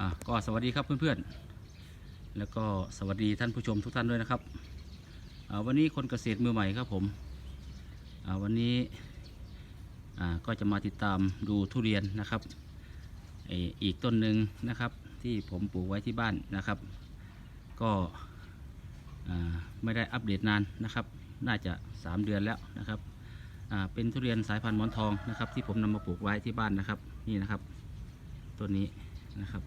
อะก็สวัสดีครับเพื่อนๆ แล้วก็สวัสดีท่านผู้ชมทุกท่านด้วยนะครับวันนี้คนเกษตรมือใหม่ครับผมวันนี้อ่าก็จะมาติดตามดูทุเรียนนะครับไออีกต้นหนึ่งนะครับที่ผมปลูกไว้ที่บ้านนะครับ ก็อ่าไม่ได้อัปเดตนานนะครับ น่าจะ 3 เดือนแล้วนะครับอ่าเป็นทุเรียนสายพันธุ์หมอนทองนะครับ ที่ผมนำมาปลูกไว้ที่บ้านนะครับ นี่นะครับ ต้นนี้นะครับ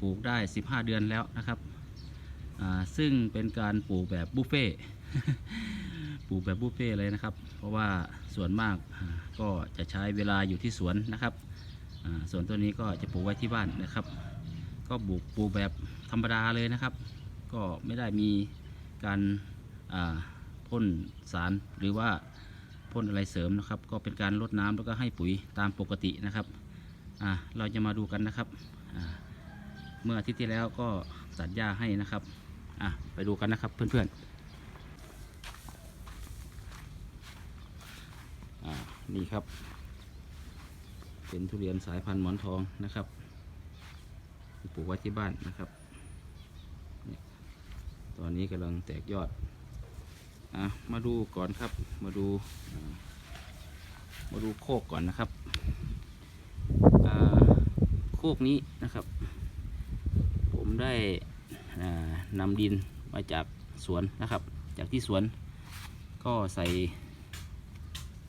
ปลูกได้ 15 เดือนแล้วนะครับ ซึ่งเป็นการปลูกแบบบุฟเฟ่ปลูกแบบบุฟเฟ่เลยนะครับ เพราะว่าส่วนมากก็จะใช้เวลาอยู่ที่สวนนะครับส่วนตัวนี้ก็จะปลูกไว้ที่บ้านนะครับ ก็ปลูกปลูกแบบธรรมดาเลยนะครับ ก็ไม่ได้มีการพ่นสารหรือว่าพ่นอะไรเสริมนะครับ ก็เป็นการลดน้ำแล้วก็ให้ปุ๋ยตามปกตินะครับเราจะมาดูกันนะครับ เมื่ออาทิตย์ที่แล้วก็ตัดหญ้าให้นะครับอะไปดูกันนะครับเพื่อนๆอ่านี่ครับ เป็นทุเรียนสายพันธุ์หมอนทองนะครับปลูกไว้ที่บ้านนะครับ ตอนนี้กำลังแตกยอดอะมาดูก่อนครับมาดูมาดูโคกก่อนนะครับโคกนี้นะครับ ได้นำดินมาจากสวนนะครับ จากที่สวน ก็ใส่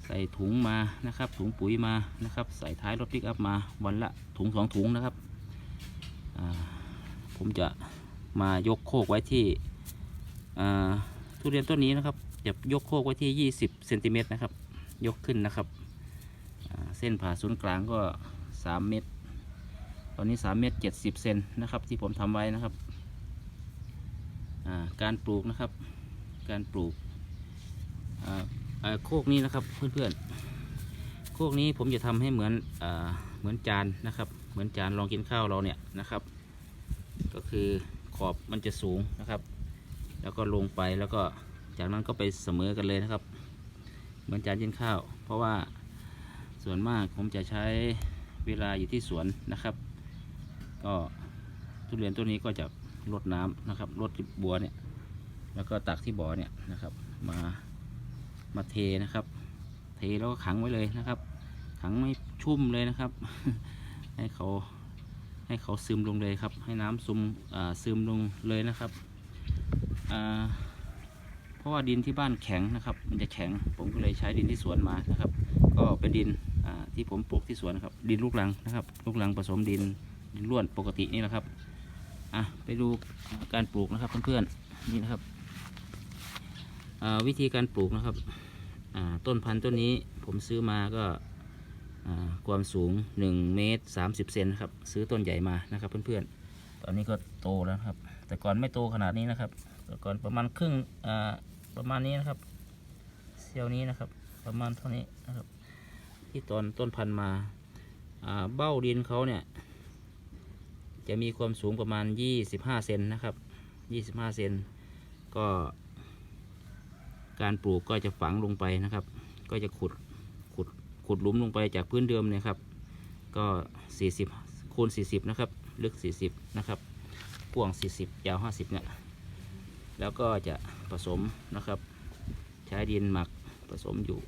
ใส่ถุงมานะครับ ถุงปุ๋ยมานะครับ ใส่ท้ายรถปิกอัพมาวันละถุงสองถุงนะครับผมจะมายกโคกไว้ที่ทุเรียนต้นนี้นะครับจะยกโคกไว้ที่ 20เซนติเมตรนะครับ ยกขึ้นนะครับ เส้นผ่าศูนย์กลางก็ 3 เมตร ตอนนี้3เมตร70เซนนะครับที่ผมทำไว้นะครับ การปลูกนะครับ การปลูกโคกนี้นะครับเพื่อนๆ โคกนี้ผมจะทำให้เหมือนอเหมือนจานนะครับ เหมือนจานรองกินข้าวเราเนี่ยนะครับ ก็คือขอบมันจะสูงนะครับ แล้วก็ลงไปแล้วก็จากนั้นก็ไปเสมอกันเลยนะครับ เหมือนจานกินข้าว เพราะว่าส่วนมากผมจะใช้เวลาอยู่ที่สวนนะครับ ก็ทุเรียนต้นนี้ก็จะลดน้ำนะครับลดบัวเนี่ยแล้วก็ตักที่บ่อเนี่ยนะครับมามาเทนะครับ เทแล้วก็ขังไว้เลยนะครับ ขังไม่ชุ่มเลยนะครับ ให้เขาให้เขาซึมลงเลยครับ ให้น้ำซึมซึมลงเลยนะครับเพราะว่าดินที่บ้านแข็งนะครับ มันจะแข็งผมก็เลยใช้ดินที่สวนมานะครับ ก็เป็นดินที่ผมปลูกที่สวนครับ ดินลูกรังนะครับ ลูกรังผสมดิน ดินร่วนปกตินี่แหละครับอะไปดูการปลูกนะครับเพื่อนๆนี่นะครับอ่าวิธีการปลูกนะครับอ่าต้นพันธุ์ต้นนี้ผมซื้อมาก็อ่าความสูง1เมตร30เซนครับซื้อต้นใหญ่มานะครับเพื่อนๆ ตอนนี้ก็โตแล้วครับ แต่ก่อนไม่โตขนาดนี้นะครับ แต่ก่อนประมาณครึ่งอ่าประมาณนี้นะครับเซีวนี้นะครับประมาณเท่านี้นะครับ ที่ตอนต้นพันธุ์มาอ่าเบ้าดินเขาเนี่ย จะมีความสูงประมาณ 25 เซนนะครับ 25 เซนก็ การปลูกก็จะฝังลงไปนะครับ ก็จะขุดขุดขุดหลุมลงไปจากพื้นเดิมเนี่ยครับ ก็ 40คูณ40 นะครับ ลึก 40 นะครับกว้าง 40 ยาว 50 เนี่ย แล้วก็จะผสมนะครับ ใช้ดินหมักผสมอยู่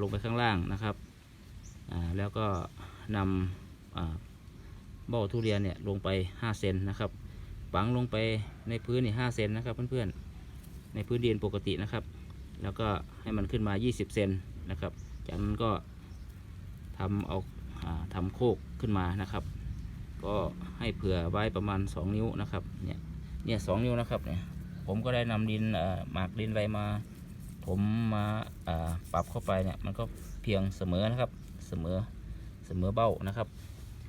ลงไปข้างล่างนะครับ แล้วก็นำ เบ้าทุเรียนเนี่ยลงไป 5 เซนนะครับฝังลงไปในพื้นนี่5เซนนะครับเพื่อนๆ ในพื้นดินปกตินะครับ แล้วก็ให้มันขึ้นมา 20 เซนนะครับ จากนั้นก็ทำเอาอ่าทำโคกขึ้นมานะครับ ก็ให้เผื่อไว้ประมาณ 2 นิ้วนะครับ เนี่ยเนี่ยสนิ้วนะครับเนี่ย ผมก็ได้นำดินอ่าหมากดินอะไรมา ผมมาอ่าปรับเข้าไปเนี่ยมันก็เพียงเสมอนะครับ เสมอเสมอเบ้านะครับ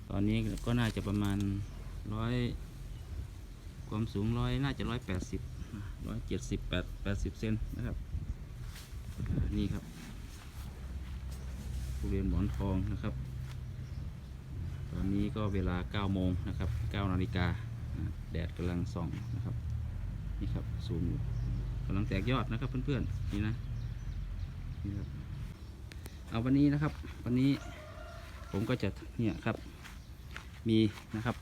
ตอนนี้ก็น่าจะประมาณร้อยความสูงร้อยน่าจะร้อยแปดสิบร้อยเจ็ดสิบแปดแปดสิบเซนนะครับนี่ครับทุเรียนหมอนทองนะครับ ตอนนี้ก็เวลา9โมงนะครับ9นาฬิกาแดดกำลังส่องนะครับนี่ครับสูงกำลังแตกยอดนะครับเพื่อนๆนี่นะนี่ครับเอาวันนี้นะครับ วันนี้ผมก็จะเนี่ยครับ มีนะครับ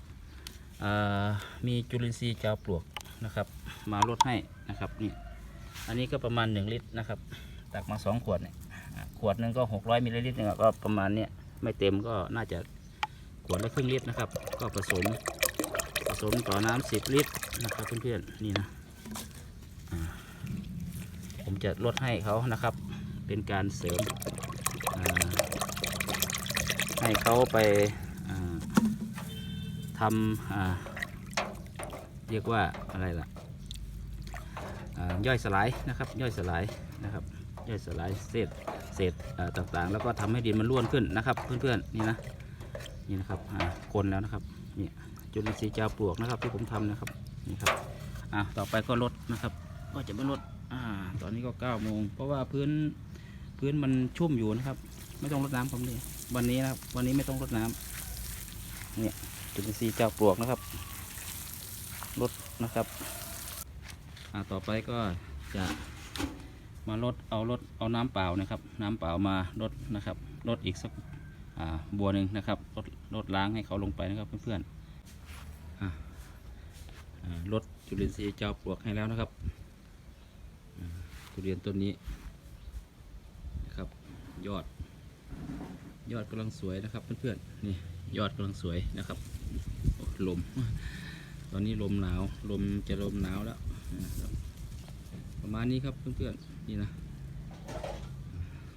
มีจุลินทรีย์เจาปลวกนะครับ มาลดให้นะครับนี่อันนี้ก็ประมาณ 1 ลิตรนะครับ ตักมา 2 ขวดเนี่ยขวดหนึงก็ 600มิลลิลิตรเนี่ยก็ประมาณเนี้ยไม่เต็มก็น่าจะขวดละครึ่งลิตรนะครับ ก็ผสมผสมต่อน้ำ10 ลิตรนะครับเพื่อนๆนี่นะผมจะลดให้เขานะครับ เป็นการเสริมให้เขาไป ทำเรียกว่าอะไรล่ะย่อยสลายนะครับย่อยสลายนะครับย่อยสลายเศษเศษอ่าต่างๆ แล้วก็ทำให้ดินมันร่วนขึ้นนะครับ เพื่อนๆนี่นะนี่นะครับคนแล้วนะครับนี่จุลินทรีย์เจ้าปลวกนะครับที่ผมทำนะครับนี่ครับอ่าต่อไปก็ลดนะครับ ก็จะมาลดอ่าตอนนี้ก็9ก้าโมงเพราะว่าพื้นพื้นมันชุ่มอยู่นะครับ ไม่ต้องรดน้ำผมเลยวันนี้นะครับวันนี้ไม่ต้องรดน้ำเนี่ย จุลินทรีย์เจ้าปลวกนะครับลดนะครับต่อไปก็จะมาลดเอาลดเอาน้ำเปล่านะครับ น้ำเปล่ามาลดนะครับลดอีกสักบัวหนึ่งนะครับลดลดล้างให้เขาลงไปนะครับเพื่อนๆลดจุลินทรีย์เจ้าปลวกให้แล้วนะครับทุเรียนต้นนี้นะครับยอดยอดกำลังสวยนะครับเพื่อนๆนี่ ยอดกำลังสวยนะครับลม ตอนนี้ลมหนาว ลมจะลมหนาวแล้วประมาณนี้ครับเพื่อนๆนี่นะ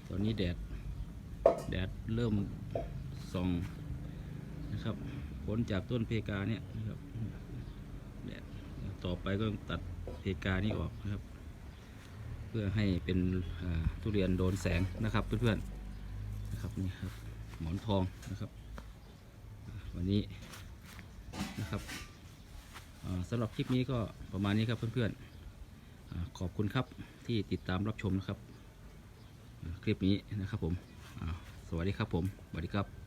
ตอนนี้แดด แดดเริ่มส่องนะครับผลจากต้นเพกาเนี่ยนะครับแดดต่อไปก็ต้องตัดเพกานี้ออกนะครับ เพื่อให้เป็นทุเรียนโดนแสงนะครับเพื่อนๆนะครับนี่ครับหมอนทองนะครับ วันนี้นะครับอ่าสำหรับคลิปนี้ก็ประมาณนี้ครับเพื่อนๆขอบคุณครับที่ติดตามรับชมนะครับ คลิปนี้นะครับผมสวัสดีครับผมสวัสดีครับ